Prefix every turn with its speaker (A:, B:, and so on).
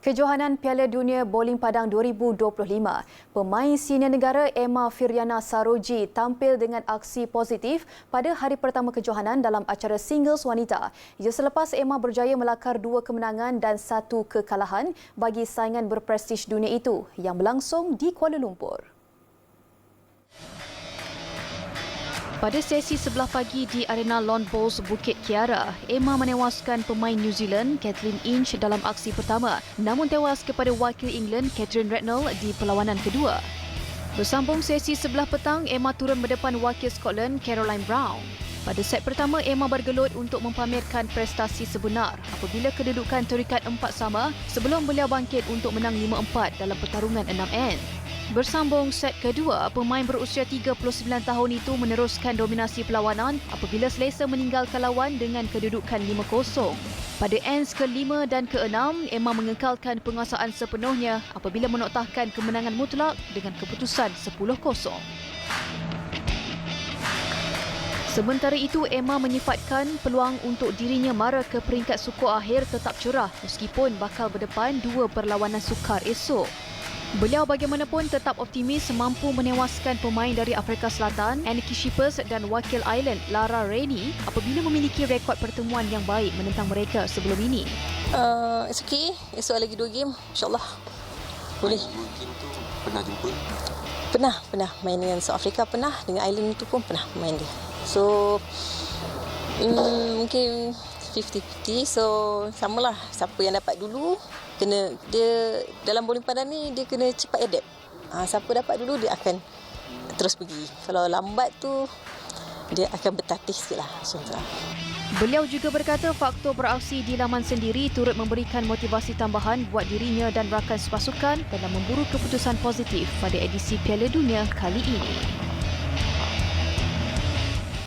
A: Kejohanan Piala Dunia Bowling Padang 2025, pemain senior negara Emma Firyana Saroji tampil dengan aksi positif pada hari pertama kejohanan dalam acara singles wanita. Ia selepas Emma berjaya melakar dua kemenangan dan satu kekalahan bagi saingan berprestij dunia itu yang berlangsung di Kuala Lumpur. Pada sesi sebelah pagi di Arena Lawn Bowls Bukit Kiara, Emma menewaskan pemain New Zealand Kathleen Inch dalam aksi pertama namun tewas kepada wakil England Catherine Rednall di perlawanan kedua. Bersambung sesi sebelah petang, Emma turun berdepan wakil Scotland Caroline Brown. Pada set pertama, Emma bergelut untuk mempamerkan prestasi sebenar apabila kedudukan terikat empat sama sebelum beliau bangkit untuk menang 5-4 dalam pertarungan 6N. Bersambung set kedua, pemain berusia 39 tahun itu meneruskan dominasi perlawanan apabila selesa meninggalkan lawan dengan kedudukan 5-0. Pada ends ke-5 dan ke-6, Emma mengekalkan penguasaan sepenuhnya apabila menoktahkan kemenangan mutlak dengan keputusan 10-0. Sementara itu, Emma menyifatkan peluang untuk dirinya mara ke peringkat suku akhir tetap cerah meskipun bakal berdepan dua perlawanan sukar esok. Beliau bagaimanapun tetap optimis mampu menewaskan pemain dari Afrika Selatan, Aniki Shippers dan wakil Ireland, Lara Rainey apabila memiliki rekod pertemuan yang baik menentang mereka sebelum ini.
B: Uh, it's okay. Esok lagi dua game. InsyaAllah. Boleh.
C: Dua game tu pernah jumpa?
B: Pernah. Pernah main dengan South Africa. Pernah. Dengan Ireland tu pun pernah main dia. So, mm, mungkin 50-50 so samalah siapa yang dapat dulu kena dia dalam bowling padan ni dia kena cepat adapt ha, siapa dapat dulu dia akan terus pergi kalau lambat tu dia akan bertatih sikit lah tu lah.
A: Beliau juga berkata faktor beraksi di laman sendiri turut memberikan motivasi tambahan buat dirinya dan rakan sepasukan dalam memburu keputusan positif pada edisi Piala Dunia kali ini.